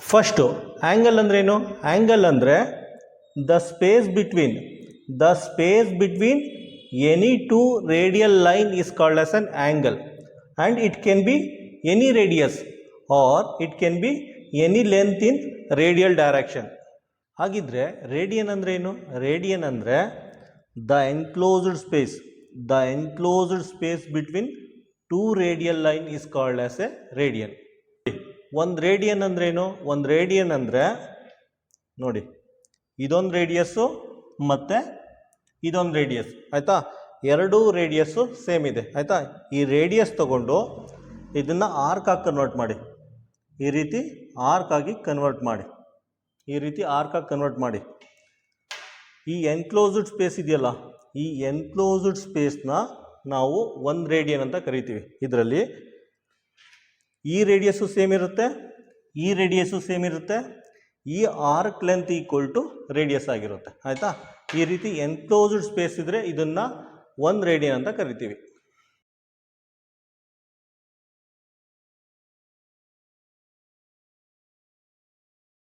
First angle ಅಂದ್ರೇನು angle ಅಂದರೆ the space between the space between any two radial line is called as an angle and it can be any radius or it can be any length in radial direction ಹಾಗಿದ್ರೆ radian ಅಂದರೆ ಏನು? Radian ಅಂದರೆ the enclosed space the enclosed space between two radial line is called as a radian ಒಂದು radian ಅಂದ್ರೇನು ಒಂದು radian ಅಂದರೆ ನೋಡಿ, ಇದೊಂದು ರೇಡಿಯಸ್ಸು ಮತ್ತು ಇದೊಂದು ರೇಡಿಯಸ್ ಆಯಿತಾ? ಎರಡೂ ರೇಡಿಯಸ್ಸು ಸೇಮ್ ಇದೆ, ಆಯಿತಾ? ಈ ರೇಡಿಯಸ್ ತಗೊಂಡು ಇದನ್ನು ಆರ್ಕ್ ಆಗಿ ಕನ್ವರ್ಟ್ ಮಾಡಿ. ಈ ರೀತಿ ಆರ್ಕ್ ಆಗಿ ಕನ್ವರ್ಟ್ ಮಾಡಿ. ಈ ರೀತಿ ಆರ್ಕ್ ಆಗಿ ಕನ್ವರ್ಟ್ ಮಾಡಿ. ಈ ಎನ್ಕ್ಲೋಸ್ಡ್ ಸ್ಪೇಸ್ ಇದೆಯಲ್ಲ, ಈ ಎನ್ಕ್ಲೋಸ್ಡ್ ಸ್ಪೇಸ್ನ ನಾವು ಒಂದು ರೇಡಿಯನ್ ಅಂತ ಕರಿತೀವಿ. ಇದರಲ್ಲಿ ಈ ರೇಡಿಯಸ್ಸು ಸೇಮ್ ಇರುತ್ತೆ, ಈ ರೇಡಿಯಸ್ಸು ಸೇಮ್ ಇರುತ್ತೆ, ಈ arc length equal to radius ಆಗಿರುತ್ತೆ. ಆಯಿತಾ? ಈ ರೀತಿ ಎನ್ಕ್ಲೋಸ್ಡ್ ಸ್ಪೇಸ್ ಇದ್ದರೆ ಇದನ್ನು ಒಂದು ರೇಡಿಯನ್ ಅಂತ ಕರಿತೀವಿ.